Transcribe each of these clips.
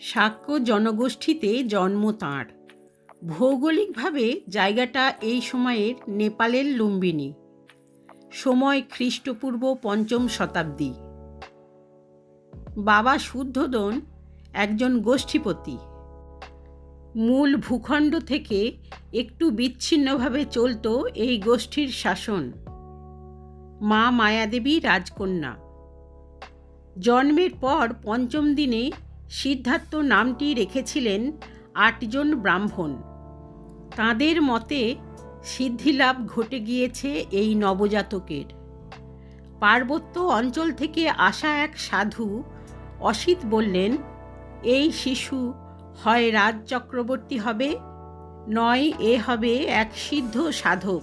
শাক্য জনগোষ্ঠীতে জন্ম তাঁর। ভৌগোলিকভাবে জায়গাটা এই সময়ের নেপালের লুম্বিনী। সময় খ্রিস্টপূর্ব পঞ্চম শতাব্দী। বাবা শুদ্ধোদন একজন গোষ্ঠীপতি। মূল ভূখণ্ড থেকে একটু বিচ্ছিন্নভাবে চলত এই গোষ্ঠীর শাসন। মা মায়াদেবী রাজকন্যা। জন্মের পর পঞ্চম দিনে সিদ্ধার্থ নামটি রেখেছিলেন আটজন ব্রাহ্মণ। তাঁদের মতে সিদ্ধিলাভ ঘটে গিয়েছে এই নবজাতকের। পার্বত্য অঞ্চল থেকে আসা এক সাধু অসিত বললেন, এই শিশু হয় রাজ চক্রবর্তী হবে, নয় এ হবে এক সিদ্ধ সাধক।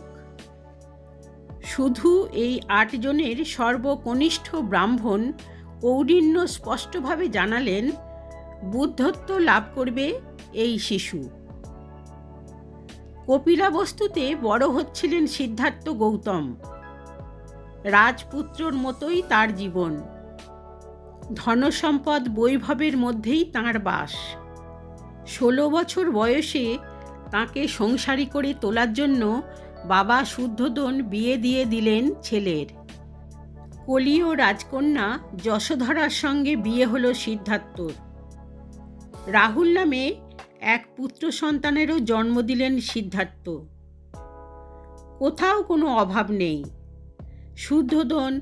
শুধু এই আটজনের সর্বকনিষ্ঠ ব্রাহ্মণ কৌডিন্য স্পষ্টভাবে জানালেন বুদ্ধত্ব লাভ করবে এই শিশু। কপিলাবস্তুতে বড় হচ্ছিলেন সিদ্ধার্থ গৌতম। রাজপুত্রর মতোই তার জীবন। ধনসম্পদ বৈভবের মধ্যেই তাঁর বাস। ষোলো বছর বয়সে তাকে সংসারী করে তোলার জন্য বাবা শুদ্ধোদন বিয়ে দিয়ে দিলেন ছেলের। কলীয় রাজকন্যা যশোধরার সঙ্গে বিয়ে হলো সিদ্ধার্থর। রাহুল নামে এক পুত্র সন্তানেরও জন্ম দিলেন সিদ্ধার্থ। কোথাও কোনো অভাব নেই। শুদ্ধোদন,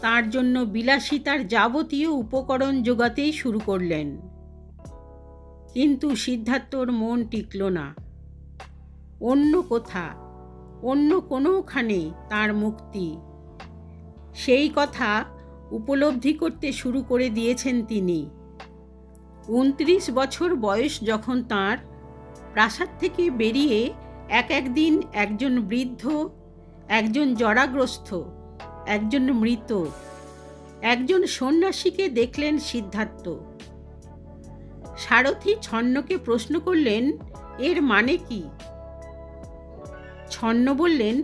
তার জন্য বিলাসিতার যাবতীয় উপকরণ জোগাতেই শুরু করলেন। কিন্তু সিদ্ধার্থর মন টিকল না। অন্য কোথা, অন্য কোনোখানে তার মুক্তি। সেই কথা উপলব্ধি করতে শুরু করে দিয়েছেন তিনি। উনত্রিশ বছর বয়স যখন তার প্রাসাদ থেকে বেরিয়ে এক একদিন একজন বৃদ্ধ, একজন জরাগ্রস্ত, একজন মৃত, একজন সন্ন্যাসীকে দেখলেন সিদ্ধার্থ। সারথী ছন্নকে প্রশ্ন করলেন, এর মানে কি? ছন্ন বললেন,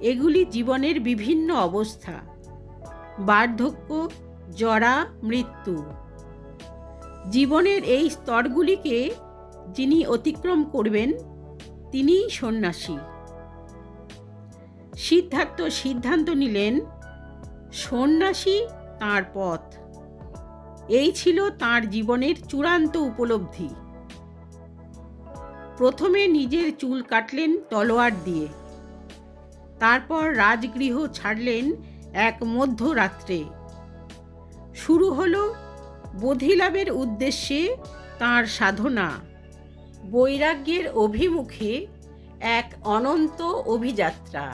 এগুলি জীবনের বিভিন্ন অবস্থা। বার্ধক্য, জরা, মৃত্যু। জীবনের এই স্তরগুলিকে যিনি অতিক্রম করবেন, তিনিই সন্ন্যাসী। সিদ্ধার্থ সিদ্ধান্ত নিলেন, সন্ন্যাসী তাঁর পথ। এই ছিল তার জীবনের চূড়ান্ত উপলব্ধি। প্রথমে নিজের চুল কাটলেন তলোয়ার দিয়ে। তারপর রাজগৃহ ছাড়লেন এক মধ্যরাত্রে। শুরু হলো বোধিলাভের উদ্দেশ্যে তার সাধনা। বৈরাগ্যের অভিমুখে এক অনন্ত অভিযাত্রা।